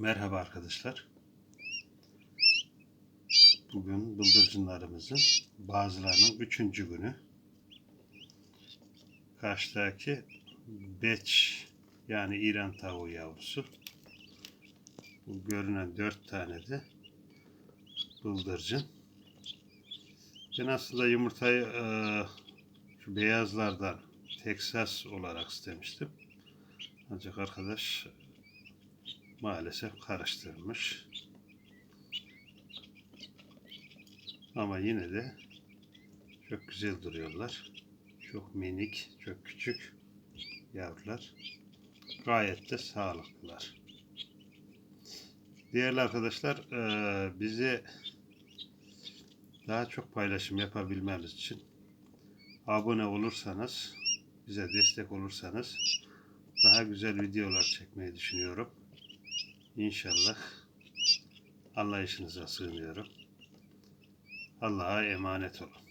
Merhaba arkadaşlar. Bugün bıldırcınlarımızın bazılarının üçüncü günü. Karşıdaki beç yani İran tavuğu yavrusu. Bu görünen dört tane de bıldırcın. Ben aslında yumurtayı eee, şu beyazlardan Texas olarak istemiştim. Ancak arkadaş maalesef karıştırmış. Ama yine de çok güzel duruyorlar. Çok minik, çok küçük yavrular. Gayet de sağlıklılar. Değerli arkadaşlar, eee, bize daha çok paylaşım yapabilmemiz için abone olursanız, bize destek olursanız daha güzel videolar çekmeyi düşünüyorum. İnşallah anlayışınıza sığınıyorum. Allah'a emanet olun.